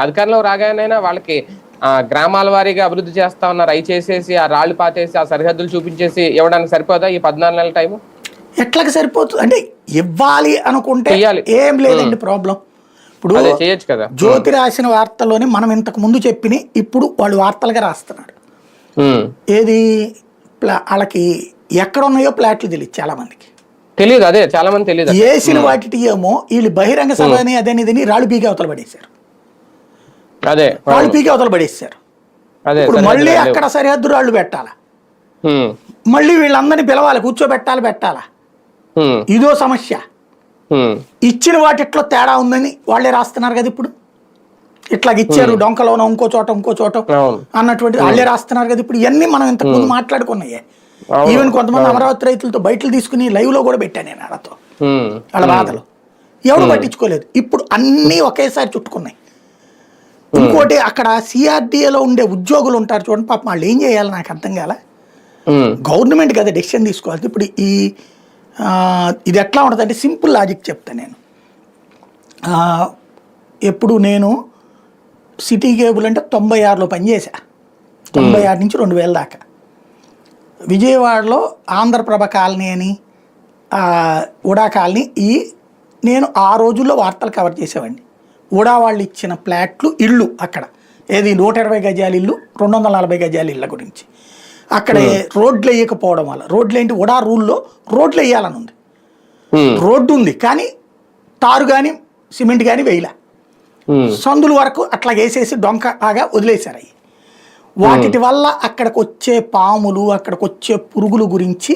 అధికారంలో రాగానైనా వాళ్ళకి ఆ, గ్రామాల వారీగా అభివృద్ధి చేస్తా ఉన్నారు అవి చేసేసి ఆ రాళ్ళు పాతేసి ఆ సరిహద్దులు చూపించేసి ఇవ్వడానికి సరిపోదా ఈ పద్నాలుగు నెలల టైము? ఎట్లాగ సరిపోతుంది అంటే ఇవ్వాలి అనుకుంటే. ఏం లేదండి ప్రాబ్లం. ఇప్పుడు చేయొచ్చు కదా. జ్యోతి రాసిన వార్తల్లోనే మనం ఇంతకు ముందు చెప్పిన ఇప్పుడు వాళ్ళు వార్తలుగా రాస్తున్నారు. ఏది వాళ్ళకి ఎక్కడ ఉన్నాయో ప్లాట్లు తెలియదు చాలా మందికి తెలీదు అదే చాలా మంది తెలియదు వేసిన వాటికి ఏమో వీళ్ళు బహిరంగ సభని అదని ఇదని రాళ్ళు పీకి అవతల పడేశారు. అదే. రాళ్ళు పీకి అవతల అదే ఇప్పుడు మళ్ళీ. అక్కడ సరిహద్దు రాళ్ళు పెట్టాలా. మళ్ళీ వీళ్ళందరినీ పిలవాలి? కూర్చోబెట్టాలి? పెట్టాలా. ఇదో సమస్య. ఇచ్చిన వాటిట్లో తేడా ఉందని వాళ్ళే రాస్తున్నారు కదా ఇప్పుడు. ఇట్లా ఇచ్చారు డొంకలోనో ఇంకో చోట ఇంకో చోట అన్నటువంటి వాళ్ళే రాస్తున్నారు కదా ఇప్పుడు. ఇవన్నీ మనం ఇంతకు ముందు మాట్లాడుకున్నాయే. ఈవెన్ కొంతమంది అమరావతి రైతులతో బయటలు తీసుకుని లైవ్లో కూడా పెట్టాను నేను వాళ్ళతో. వాళ్ళ బాధలు. ఎవరు పట్టించుకోలేదు. ఇప్పుడు అన్నీ ఒకేసారి చుట్టుకున్నాయి. ఇంకోటి అక్కడ సిఆర్డిఏలో ఉండే ఉద్యోగులు ఉంటారు చూడండి పాపం వాళ్ళు ఏం చేయాలి నాకు అర్థం కాల. గవర్నమెంట్ కదా డెసిషన్ తీసుకోవాలి ఇప్పుడు ఈ ఇది ఎట్లా ఉంటుంది అంటే సింపుల్ లాజిక్ చెప్తాను నేను ఎప్పుడు నేను సిటీ కేబుల్ అంటే తొంభై ఆరులో పనిచేసా తొంభై ఆరు నుంచి రెండు వేల దాకా. విజయవాడలో ఆంధ్రప్రభ కాలనీ అని ఉడా కాలనీ ఈ నేను ఆ రోజుల్లో వార్తలు కవర్ చేసేవాడిని. ఉడా వాళ్ళు ఇచ్చిన ప్లాట్లు ఇళ్ళు అక్కడ. ఏది నూట ఇరవై గజాల ఇల్లు రెండు వందల నలభై గజాల ఇళ్ళ గురించి. అక్కడ రోడ్లు వేయకపోవడం వల్ల రోడ్లు ఏంటి ఉడా రూల్లో రోడ్లు వేయాలని ఉంది. రోడ్డు ఉంది కానీ తారు కానీ సిమెంట్ కానీ వేయలే. సందుల వరకు అట్లా వేసేసి డొంక లాగా వదిలేశారు అవి వాటి వల్ల అక్కడికి వచ్చే పాములు అక్కడికి వచ్చే పురుగుల గురించి